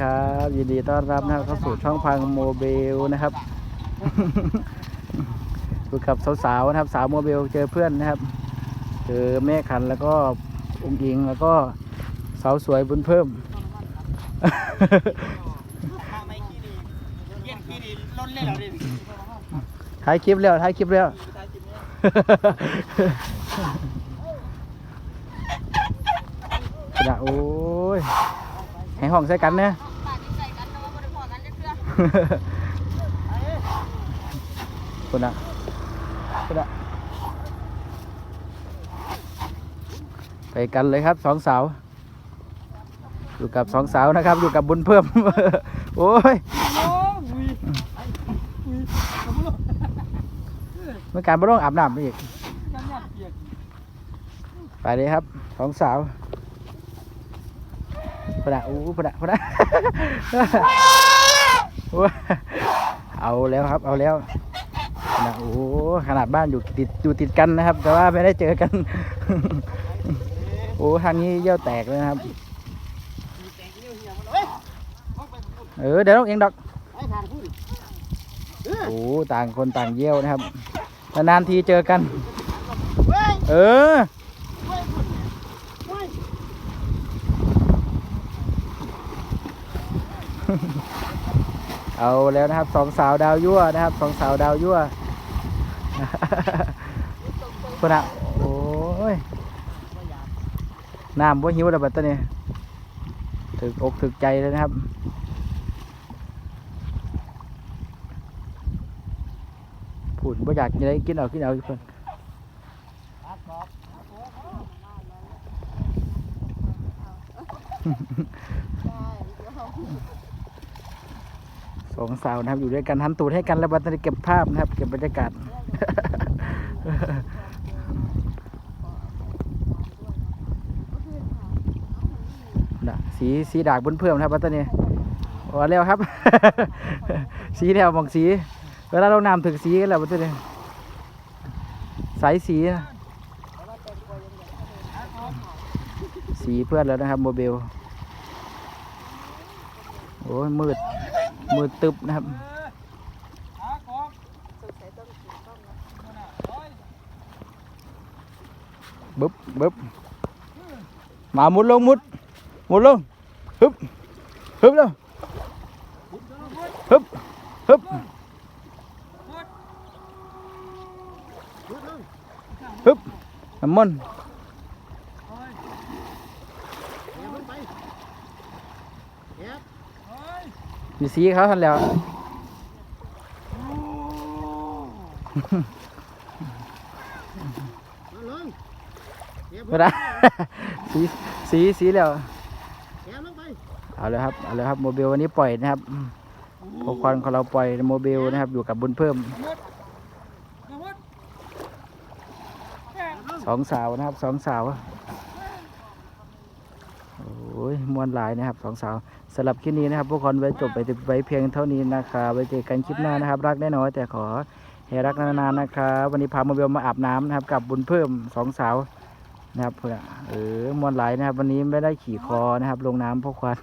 ครับยินดีต้อนรับนะครับเข้าสู่ช่องพังโมเบลนะครับอยู่กับสาวๆนะครับ สาวโมเบลเจอเพื่อนนะครับเจอแม่ขันแล้วก็อุ้งอิงแล้วก็สาวสวยบุญเพิ่มถ้าไม่ขี้ดีเยี่ยนขี้ดีล้นเรอดิถ่ายคลิปแล้วถ่ายคลิปแล้วนะโอ้ยให้ห้องใส่กันเนี่ย คุณอะคุณอะไปกันเลยครับสองสาว อยู่กับสองสาวนะครับ อยู่กับบุญเพิ่ม โอ้ยเมื่อการไม่ต้องอาบน้ำอีกไปเลยครับสองสาวพระอู้พระพระโอ้ย เอาแล้วครับ เอาแล้วนะโอ้ขนาดบ้านอยู่ติดอยู่ติดกันนะครับ แต่ว่าไม่ได้เจอกัน โอ้ทางนี้เยี่ยวแตกเลยนะครับ เออเดี๋ยวเองดอกโอ้ต่างคนต่างเยี่ยวนะครับนานทีเจอกันเว้ยเออ เอาแล้วนะครับสองสาวดาวยั่วนะครับสองสาวดาวยั่วคนอะโอ้ยน้ำว่าหิวแล้วบัดตอนนี้ถึกอกถึกใจเลยนะครับพูดว่าอยากกินอะไรกินเอากินเอาเพิ่น สองสาวนะครับ อยู่ด้วยกันทำตูดให้กันแล้วบัตอนนี้เก็บภาพนะครับ เก็บบรรยากาศนะสีสีดากบนเพื่อมนะครับบัดตอนนี้โอ้แล้วครับ สีแล้วมองสี เวลาเรานำถึงสีกันแล้วบัดตอนนี้สายสีนะสีเพื่อนแล้วนะครับโมเบล โอ้ยมืด มืดตึบนะครับบึ๊บบึ๊บมาหมุนลงมุดหมุนลงฮึบฮึบแล้วฮึบฮึบฮึบน้ำมัน อยู่สีเขาทันแล้ว ไมาลงเดี๋ยวเวลาสีสีสีแล้วเดี๋ยวเอาเลยครับ เอาเลยครับโมเบลวันนี้ปล่อยนะครับพวกควันของเราปล่อยโมเบลนะครับ อยู่กับบุญเพิ่ม สองสาวนะครับ สองสาวโอ้ยมวนหลายนะครับสองสาวสำหรับคลิปนี้นะครับพวกคนไว้จบไปไว้เพียงเท่านี้นะครับไว้เจอกันคลิปหน้านะครับ รักแน่นอนแต่ขอให้รักนานๆนะครับวันนี้พาโมเบลมาอาบน้ำนะครับ กับบุญเพิ่มสองสาวนะครับเพื่อเออมวนหลายนะครับ วันนี้ไม่ได้ขี่คอนะครับ ลงน้ำเพราะควัน